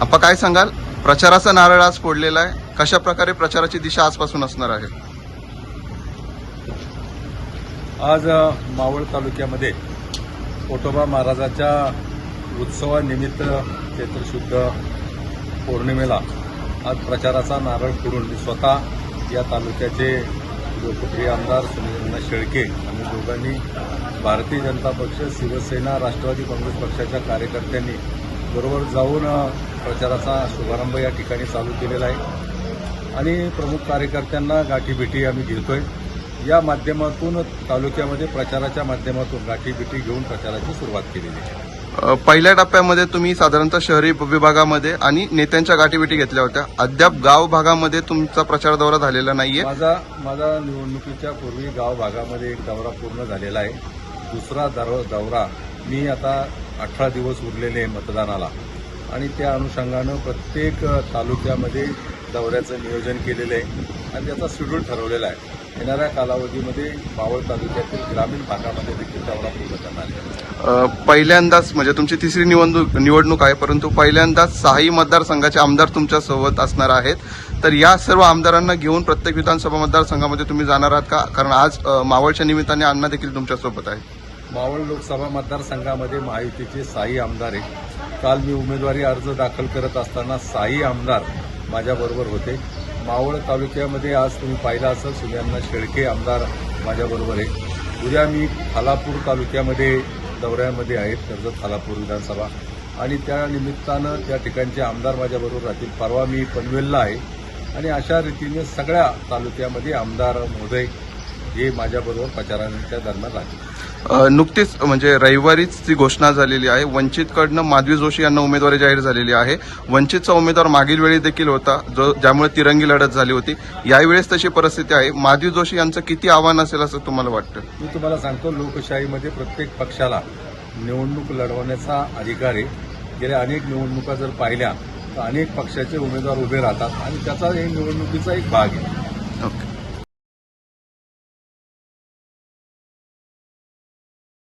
आपण काय सांगाल? प्रचाराचा नारळ आज फोडलेला आहे. कशा प्रकारे प्रचाराची दिशा आजपासून असणार आहे? आज मावळ तालुक्यामध्ये पोटोबा महाराजाच्या उत्सवानिमित्त चैत्रशुद्ध पौर्णिमेला आज प्रचाराचा नारळ फोडून मी स्वतः या तालुक्याचे लोकप्रिय आमदार सुनील शेळके आम्ही दोघांनी भारतीय जनता पक्ष शिवसेना राष्ट्रवादी काँग्रेस पक्षाच्या कार्यकर्त्यांनी बरोबर जाऊन प्रचाराचा शुभारंभ या ठिकाणी चालू केलेला आहे. आणि प्रमुख कार्यकर्त्यांना गाठीभेटी आम्ही घेतोय. या माध्यमातून तालुक्यामध्ये प्रचाराच्या माध्यमातून गाठीभेटी घेऊन प्रचाराची सुरुवात केलेली आहे. पहिल्या टप्प्यामध्ये तुम्ही साधारणतः शहरी विभागामध्ये आणि नेत्यांच्या गाठीभेटी घेतल्या होत्या. अद्याप गाव भागामध्ये तुमचा प्रचार दौरा झालेला नाहीये. माझा माझा निवडणुकीच्या पूर्वी गाव भागामध्ये एक दौरा पूर्ण झालेला आहे. दुसरा दौरा मी आता अठरा दिवस उरलेले आहे मतदानाला. आणि त्या अनुषंगानं प्रत्येक तालुक्यामध्ये दौऱ्याचं नियोजन केलेलं आहे. आणि त्याचा शेड्यूल ठरवलेला आहे. येणाऱ्या कालावधीमध्ये मावळ तालुक्यातील ग्रामीण भागामध्ये देखील दौरा पूर्ण करणार आहे. पहिल्यांदाच म्हणजे तुमची तिसरी निवडणूक निवडणूक आहे परंतु पहिल्यांदाच सहाही मतदारसंघाचे आमदार तुमच्यासोबत असणार आहेत. तर या सर्व आमदारांना घेऊन प्रत्येक विधानसभा मतदारसंघामध्ये तुम्ही जाणार आहात का? कारण आज मावळच्या निमित्ताने अण्णा देखील तुमच्यासोबत आहे मावळ लोकसभा मतदारसंघामध्ये महायुतीचे साई आमदार आहेत. काल मी उमेदवारी अर्ज दाखल करत असताना साई आमदार माझ्याबरोबर होते. मावळ तालुक्यामध्ये आज तुम्ही पाहिलं असेल सुन्यांना शेळके आमदार माझ्याबरोबर आहे उद्या मी खालापूर तालुक्यामध्ये दौऱ्यामध्ये आहेत कर्जत खालापूर विधानसभा. आणि त्या निमित्तानं त्या ठिकाणचे आमदार माझ्याबरोबर राहतील. परवा मी पनवेलला आहे. आणि अशा रीतीने सगळ्या तालुक्यामध्ये आमदार महोदय हे माझ्याबरोबर प्रचाराच्या दरम्यान राहतील. अ, नुकतीच म्हणजे रविवारीच ती घोषणा झालेली आहे. वंचितकडनं माधवी जोशी यांना उमेदवारी जाहीर झालेली आहे. वंचितचा उमेदवार मागील वेळी देखील होता जो ज्यामुळे तिरंगी लढत झाली होती. यावेळेस तशी परिस्थिती आहे. माधवी जोशी यांचं किती आव्हान असेल असं तुम्हाला वाटतं? मी तुम्हाला सांगतो लोकशाहीमध्ये प्रत्येक पक्षाला निवडणूक लढवण्याचा अधिकार आहे. गेल्या अनेक निवडणुका जर पाहिल्या तर अनेक पक्षाचे उमेदवार उभे राहतात आणि त्याचा हे निवडणुकीचा एक भाग आहे.